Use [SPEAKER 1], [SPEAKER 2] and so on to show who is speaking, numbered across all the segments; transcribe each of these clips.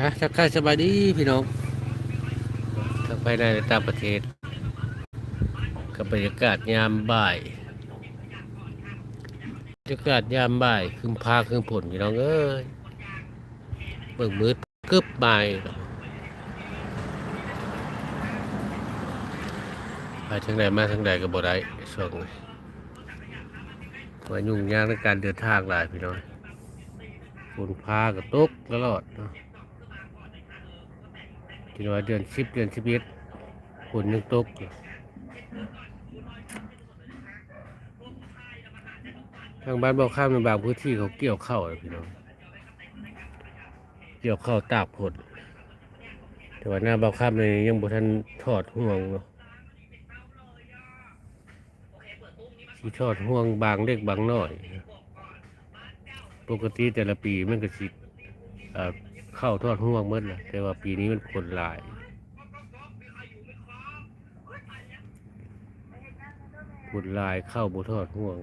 [SPEAKER 1] ฮะทักทายสบายดีพี่น้องทั้งภายในและต่างประเทศ กับบรรยากาศยามบ่ายบรรยากาศยามบ่ายคืมพาคืมผลพี่น้องเอ้ยเบิ่งมืดกึบบ่ายไปทางใดมาทางใดก็บ่ได้ช่วงนี้ว่ายุ่งยากในการเดินทางหลายพี่น้องฝนพาก็ตกตลอดเนาะ ที่ว่าเดือนสิบเดือนสิบเอ็ดฝนยังตกทางบ้านบอกข้ามในบางพื้นที่เขาเกี่ยวข้าวพี่น้องเกี่ยวข้าวตากผลแต่ว่าหน้าบอกข้ามในยังบ่ทันทอดห่วงเนาะที่ทอดห่วงบางเล็กบางน้อย ปกติแต่ละปีมันก็สิ เข้าทอดห่วงหมดนะแต่ว่าปีนี้มันคนหลายคนหลายเข้าบ่ทอดห่วง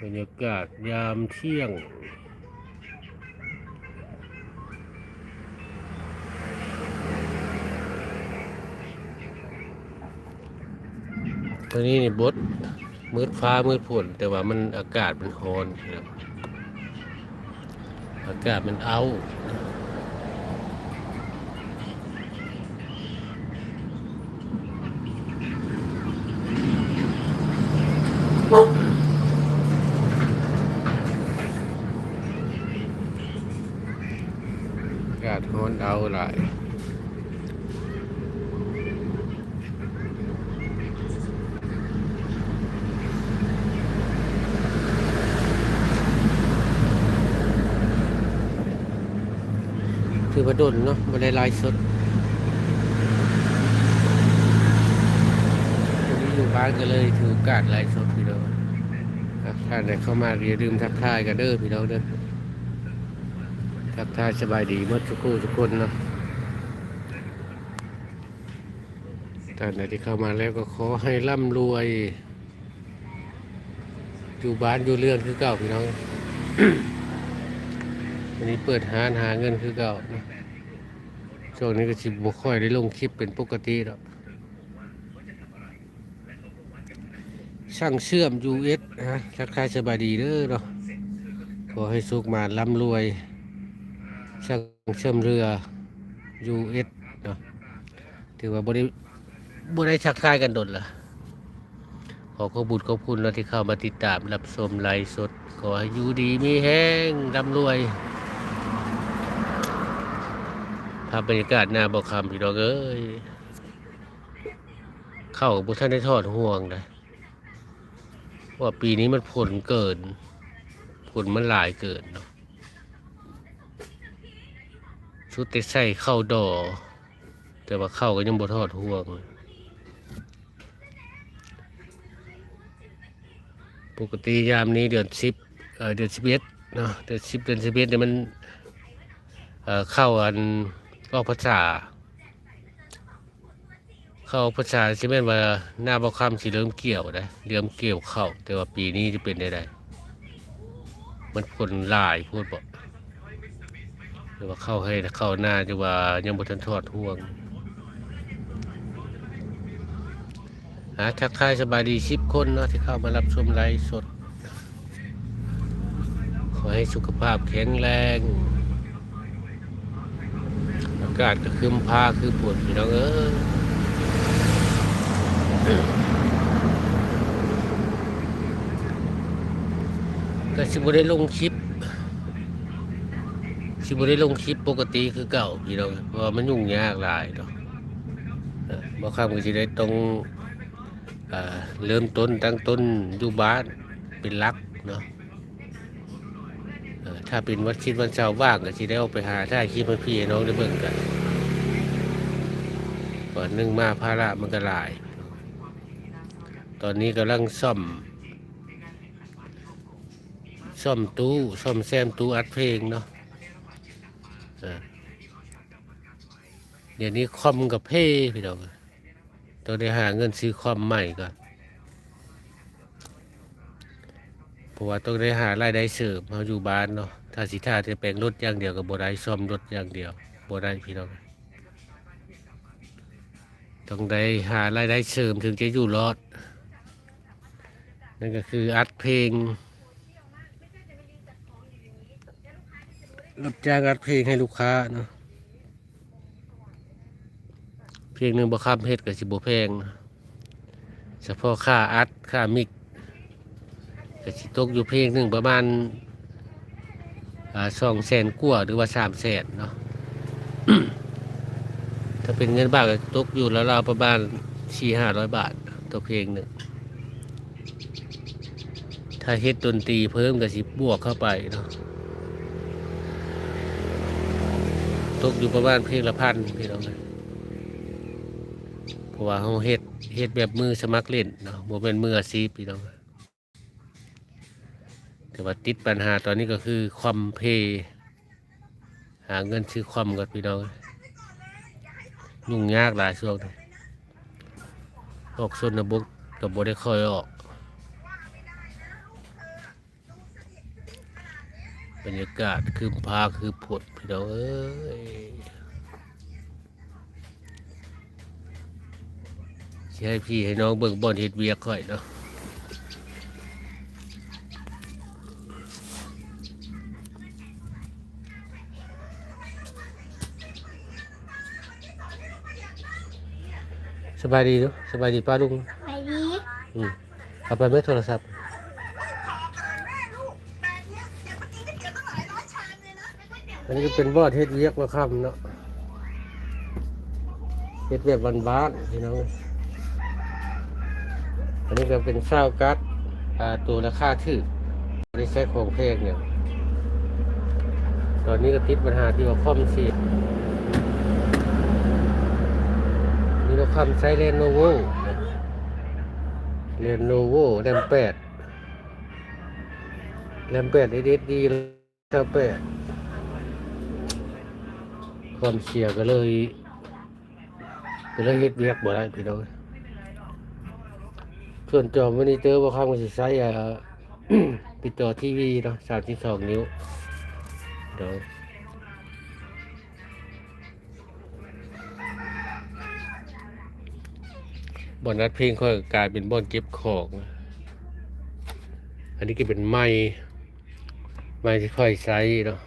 [SPEAKER 1] บรรยากาศยามเที่ยงตอนนี้นี่บด มืดฟ้ามืดฝนแต่ว่ามันอากาศมันร้อนครับอากาศมันเอาอากาศร้อนเอาหลาย คือประดนเนาะบันไดลายสดวันนี้อยู่บ้านก็เลยถือโอกาสลายสดพี่น้องครับถ้าได้เข้ามาก็อย่าลืมทักทายกันเด้อพี่น้องเด้อทักทายสบายดีหมดทุกคู่ทุกคนเนาะท่านใดที่เข้ามาแล้วก็ขอให้ร่ำรวย อยู่บ้านอยู่เรือนคือเก่าพี่น้องวันนี้เปิดหานหาเงินคือเก่านะ ช่วงนี้ก็สิบุค่อยได้ลงคลิปเป็นปกติแล้วช่างเชื่อม US นะทักทายสบายดีเด้อเนาะขอให้สุขมาร่ำรวย ช่างเชื่อมเรือ US เนาะถือว่าบริบได้ทักทายกันดนละขอขอบุญขอบคุณนะที่เข้ามาติดตามรับชมไลฟ์สด ขอให้อยู่ดีมีแห้งร่ำรวย ภาพบรรยากาศหน้าบอกคำพี่น้องเอ้ยเข้ากับบุท่านได้ทอดห่วงนะว่าปีนี้มันผลเกิน ผลมันหลายเกินเนาะชุดแต่ใส่เข้าดอ แต่ว่าเข้าก็ยังบ่ทอดห่วง ปกติยามนี้เดือนสิบเเดือนสิบเอ็ดเนาะเดือนสิบเดือนสิบเอ็ดเนี่ยมันเอ่อเข้าอัน ออกภาษาเข้าภาษาสิแม่นว่าหน้าบ่คำสิเริ่มเกี่ยวได้เริ่มเกี่ยวเข้าแต่ว่าปีนี้จะเป็นได้ไดมันผลลายพูดบ่หรือว่าเข้าให้เข้าหน้าจะว่ายังบ่ทันทอดห่วงหาทักทายสบายดีสิบคนเนาะที่เข้ามารับชมไลฟ์สด ขอให้สุขภาพแข็งแรงากาศก็คืมพาคือปวดพี่น้องเอ้ยก็สิบได้ลงคลิปสิบได้ลงคลิปปกติคือเก่าพี่น้องเพราะว่ามันยุ่งยากหลายเนาะบางครั้งก็สิได้ตรงเเริ่มต้นตั้งต้นอยู่บ้านเป็นลักเนาะ ถ้าเป็นวันคิดวันเสาร์ว่างก็สิได้เอาไปหาถ้าคิดมาพี่น้องได้เบิ่งกันก่อนนึ่งมาภาระมันก็หลาย ตอนนี้กำลังซ่อม ซ่อมตู้ซ่อมแซมตู้อัดเพลงเนาะเดี๋ยวนี้คอมกับเพ่พี่น้องต้องได้หาเงินซื้อคอมใหม่ก่อนป ราะว่าต้องได้หารายได้เสริมเฮาอยู่บ้านเนาะถ้าสิท่าจะแปลงรถอย่างเดียวก็บ่ได้ซ่อมรถอย่างเดียวบ่ได้พี่น้องต้องได้หารายได้เสริมถึงจะอยู่รอด นั่นก็คืออัดเพลงรับจ้างอัดเพลงให้ลูกค้าเนาะเพลงหนึ่งบ่คำเฮ็ดกับสิบ่แพงเฉพาะค่าอัดค่ามิก ก็สิตกอยู่เพลงหนึ่งประมาณสองแสนกว่าหรือว่าสามแสนเนาะถ้าเป็นเงินบาทก็ตกอยู่แล้วเราวๆประมาณสี่ห้าร้อยบาทต่อเพลงหนึ่งถ้าเฮ็ดดนตรีเพิ่มก็สิบวกเข้าไปเนาะตกอยู่ประมาณเพลงละพันพี่น้องนะเพราะว่าเขาเฮ็ดเฮ็ดแบบมือสมัครเล่นเนาะบ่เป็นมืออาชีพพี่น้องนะ แต่ว่าติดปัญหาตอนนี้ก็คือความเพยหาเงินซื้อความก่อนพี่น้อง ยุ่งยากหลายช่วงออกส่วนะบกกับบได้ค่อยออกบรรยากาศคือพาคือผดพี่น้องเอ้ยให้พี่ให้น้องเบิ่งบอลเฮ็ดเวียกค่อยเนาะ สบายดีเนาะสบายดีป้าลุง
[SPEAKER 2] ไปดี
[SPEAKER 1] อืมเอาไปไหมโทรศัพท์อันนี้ก็เป็นบอดเฮ็ดเวียกมาค่ำเนาะเฮ็ดแบบบ้านๆพี่น้องอันนี้ก็เป็นข้าวกัดอ่าตัวราคาถือไม่ได้ใช้ของแพงเนี่ย ตอนนี้ก็ติดปัญหาที่ว่าคอมเสีย นี่เราคำใช้เลนโนโวเลนโนโวแรมแปดแรมแปดเอเดดีเท่าแปดความเสียก็เลยก็เลยเฮ็ดเวียกบ่ได้พี่น้องส่วนจอมอนิเตอร์ว่าข้ามันสิใช้อ่าปิดจอทีวีเนาะ32นิ้วเดี๋ยว บอนนัดเพลงค่อยกลายเป็นบอนเก็บของ อันนี้ก็เป็นไม้ไม้ที่ค่อยใช้เนาะ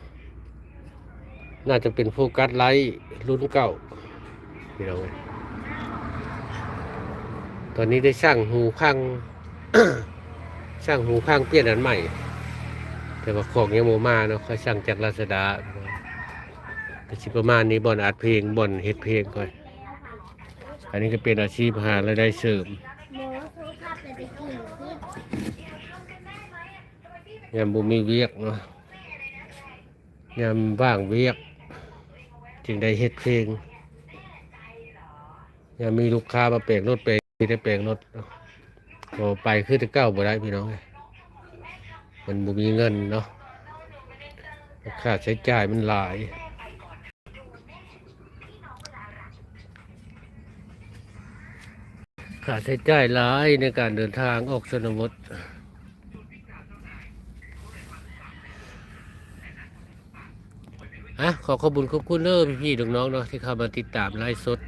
[SPEAKER 1] น่าจะเป็นโฟกัสไลท์รุ่นเก่าพี่น้องตอนนี้ได้สร้างหูพังสร้างหูพังเปลี่ยนอันใหม่ แต่ว่าของยังโมมาเนาะค่อยสร้างจากลาซาดาก็สิประมาณนี้บอนอัดเพลงบอนเฮ็ดเพลงก่อน อันนี้ก็เป็นอาชีพหารายได้เสริม
[SPEAKER 2] หมูซื้อข้าวไปไปกินที่
[SPEAKER 1] ยามบุมีเวียกเนาะยามว่างเวียก จึงได้เฮ็ดเพลงยามมีลูกค้ามาแปลงรถแปลงที่ได้แปลงรถเนาะก็ไปคือแต่เก้าบ่ได้พี่น้องมันบ่มีเงินเนาะค่าใช้จ่ายมันหลาย ค่าใช้จ่ายหลายในการเดินทางออกชนบทอะขอขอบคุญขอบคุณเด้อพี่ๆน้องๆเนาะที่เข้ามาติดตามไลฟ์สด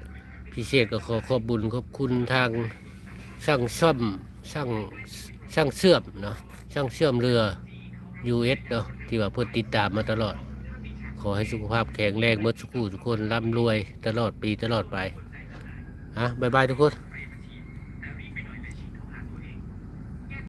[SPEAKER 1] พิเศษก็ขอขอบคุญขอบคุณทางช่างซ่อมช่างช่างเชื่อมเนาะช่างเชื่อมเรือ US เนาะที่ว่าเพื่อติดตามมาตลอด ขอให้สุขภาพแข็งแรงเมื่อสุขูทุกคนร่ำรวยตลอดปีตลอดไปอะบายบายทุกคน